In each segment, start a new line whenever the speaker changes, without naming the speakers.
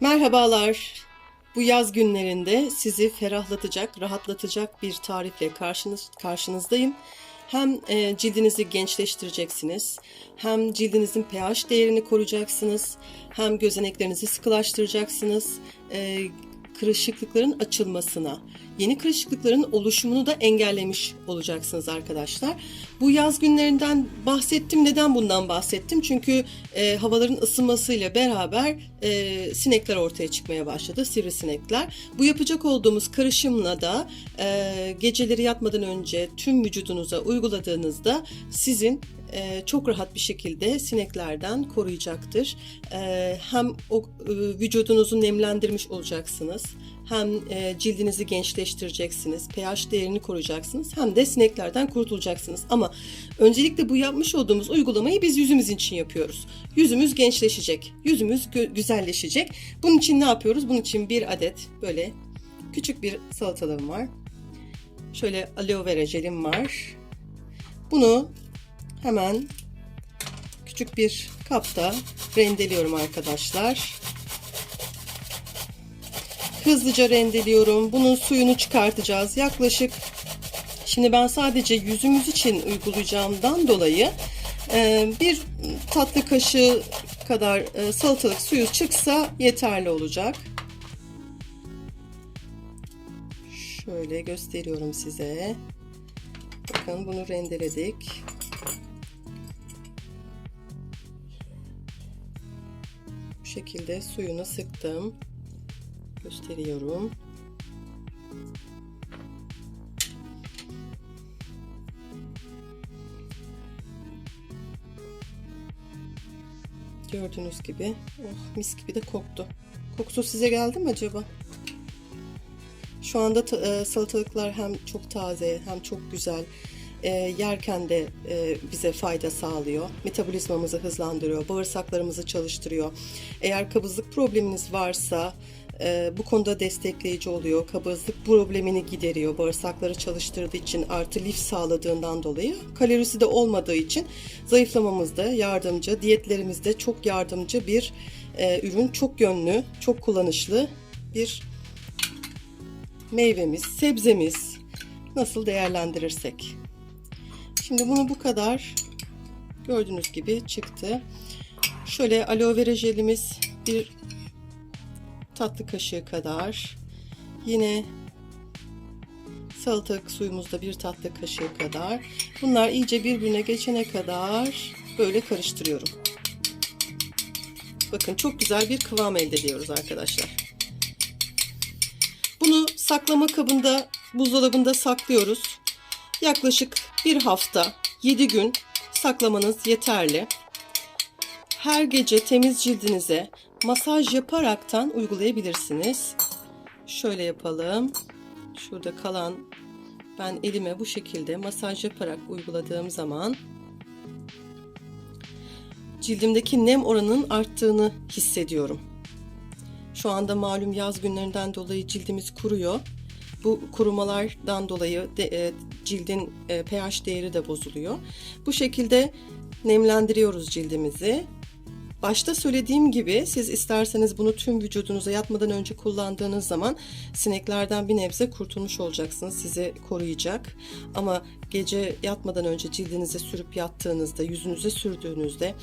Merhabalar. Bu yaz günlerinde sizi ferahlatacak, rahatlatacak bir tarifle karşınız, karşınızdayım. Hem e, cildinizi gençleştireceksiniz, hem cildinizin pH değerini koruyacaksınız, hem gözeneklerinizi sıkılaştıracaksınız, e, kırışıklıkların açılmasına, yeni kırışıklıkların oluşumunu da engellemiş olacaksınız arkadaşlar. Bu yaz günlerinden bahsettim. Neden bundan bahsettim? Çünkü e, havaların ısınmasıyla beraber e, sinekler ortaya çıkmaya başladı, sivrisinekler. Bu yapacak olduğumuz karışımla da e, geceleri yatmadan önce tüm vücudunuza uyguladığınızda sizin e, çok rahat bir şekilde sineklerden koruyacaktır. E, hem o e, vücudunuzu nemlendirmiş olacaksınız, hem cildinizi gençleştireceksiniz, pH değerini koruyacaksınız, hem de sineklerden kurtulacaksınız. Ama öncelikle bu yapmış olduğumuz uygulamayı biz yüzümüz için yapıyoruz. Yüzümüz gençleşecek, yüzümüz güzelleşecek. Bunun için ne yapıyoruz? Bunun için bir adet böyle küçük bir salatalığım var. Şöyle aloe vera jelim var. Bunu hemen küçük bir kapta rendeliyorum arkadaşlar. Hızlıca rendeliyorum. Bunun suyunu çıkartacağız. Yaklaşık şimdi ben sadece yüzümüz için uygulayacağımdan dolayı e, bir tatlı kaşığı kadar e, salatalık suyu çıksa yeterli olacak. Şöyle gösteriyorum size. Bakın bunu rendeledik. Şekilde suyunu sıktım. Gösteriyorum. Gördüğünüz gibi oh, mis gibi de koktu. Kokusu size geldi mi acaba? Şu anda e, salatalıklar hem çok taze hem çok güzel. E, yerken de e, bize fayda sağlıyor. Metabolizmamızı hızlandırıyor. Bağırsaklarımızı çalıştırıyor. Eğer kabızlık probleminiz varsa e, bu konuda destekleyici oluyor. Kabızlık problemini gideriyor. Bağırsakları çalıştırdığı için artı lif sağladığından dolayı. Kalorisi de olmadığı için zayıflamamızda yardımcı, diyetlerimizde çok yardımcı bir e, ürün. Çok yönlü, çok kullanışlı bir meyvemiz, sebzemiz nasıl değerlendirirsek. Şimdi bunu bu kadar gördüğünüz gibi çıktı. Şöyle aloe vera jelimiz bir tatlı kaşığı kadar. Yine salatalık suyumuzda bir tatlı kaşığı kadar. Bunlar iyice birbirine geçene kadar böyle karıştırıyorum. Bakın çok güzel bir kıvam elde ediyoruz arkadaşlar. Bunu saklama kabında buzdolabında saklıyoruz. Yaklaşık bir hafta 7 gün saklamanız yeterli. Her gece temiz cildinize masaj yaparaktan uygulayabilirsiniz. Şöyle yapalım. Şurada kalan ben elime bu şekilde masaj yaparak uyguladığım zaman cildimdeki nem oranının arttığını hissediyorum. Şu anda malum yaz günlerinden dolayı cildimiz kuruyor. Bu kurumalardan dolayı de, e, cildin e, pH değeri de bozuluyor. Bu şekilde nemlendiriyoruz cildimizi. Başta söylediğim gibi siz isterseniz bunu tüm vücudunuza yatmadan önce kullandığınız zaman sineklerden bir nebze kurtulmuş olacaksınız. Sizi koruyacak. Ama gece yatmadan önce cildinize sürüp yattığınızda, yüzünüze sürdüğünüzde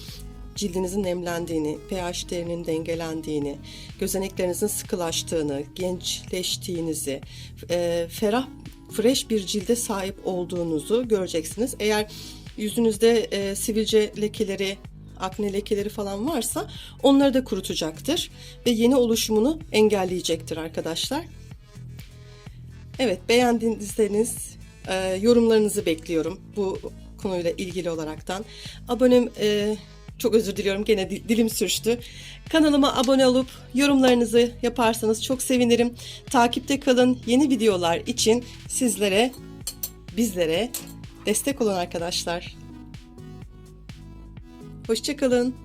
cildinizin nemlendiğini, pH değerinin dengelendiğini, gözeneklerinizin sıkılaştığını, gençleştiğinizi, e, ferah, fresh bir cilde sahip olduğunuzu göreceksiniz. Eğer yüzünüzde e, sivilce lekeleri, akne lekeleri falan varsa onları da kurutacaktır ve yeni oluşumunu engelleyecektir arkadaşlar. Evet beğendiyseniz e, yorumlarınızı bekliyorum bu konuyla ilgili olaraktan. Abonem e, çok özür diliyorum gene dil- dilim sürçtü. Kanalıma abone olup yorumlarınızı yaparsanız çok sevinirim. Takipte kalın. Yeni videolar için sizlere bizlere destek olun arkadaşlar. Hoşçakalın.